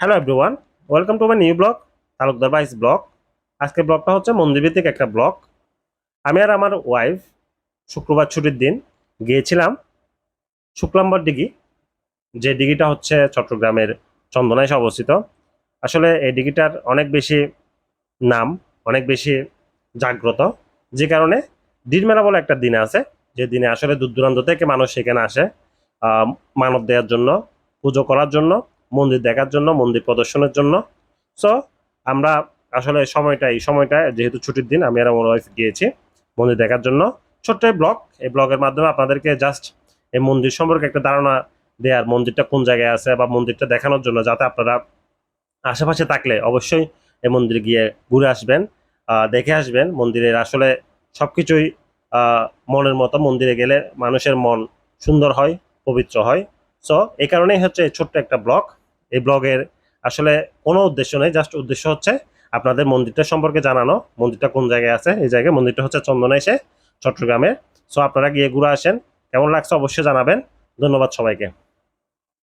Hello everyone welcome to my new blog Talukdar vibes blog আজকে ব্লগটা হচ্ছে মন্দিরভিত্তিক একটা ব্লগ আমি আর আমার ওয়াইফ শুক্রবার ছুটির দিন গিয়েছিলাম শুক্লাম্বর ডিগি, যে দিঘিটা হচ্ছে চট্টগ্রামের চন্দনায় অবস্থিত। আসলে এই দিঘিটার অনেক বেশি নাম, অনেক বেশি জাগ্রত। যে কারণে মেলা বলে একটা দিন আছে, যে দিনে আসলে দূর দূরান্ত থেকে মানুষ সেখানে আসে মানব দেওয়ার জন্য, পুজো করার জন্য। মন্দির দেখার জন্য, মন্দির প্রদর্শনের জন্য। সো আমরা আসলে সময়টা, এই সময়টা যেহেতু ছুটির দিন, আমি আর আমার ওয়াইফ গিয়েছি মন্দির দেখার জন্য। ছোট্ট এই ব্লগ, এই ব্লগের মাধ্যমে আপনাদেরকে জাস্ট এই মন্দির সম্পর্কে একটা ধারণা দেওয়ার, মন্দিরটা কোন জায়গায় আছে বা মন্দিরটা দেখানোর জন্য যাতে আপনারা আশেপাশে থাকলে অবশ্যই এই মন্দিরে গিয়ে ঘুরে আসবেন দেখে আসবেন। মন্দিরের আসলে সব কিছুই মনের মতো। মন্দিরে গেলে মানুষের মন সুন্দর হয়, পবিত্র হয়। সো এই কারণেই হচ্ছে ছোট্ট একটা ব্লগ। এই ব্লগের আসলে কোনো উদ্দেশ্য নেই, জাস্ট উদ্দেশ্য হচ্ছে আপনাদের মন্দিরটা সম্পর্কে জানানো। মন্দিরটা কোন জায়গায় আছে? এই জায়গায় মন্দিরটা হচ্ছে চন্দনাইশে চট্টগ্রামে। সো আপনারা গিয়ে ঘুরে আসেন। কেমন লাগছে অবশ্যই জানাবেন। ধন্যবাদ সবাইকে।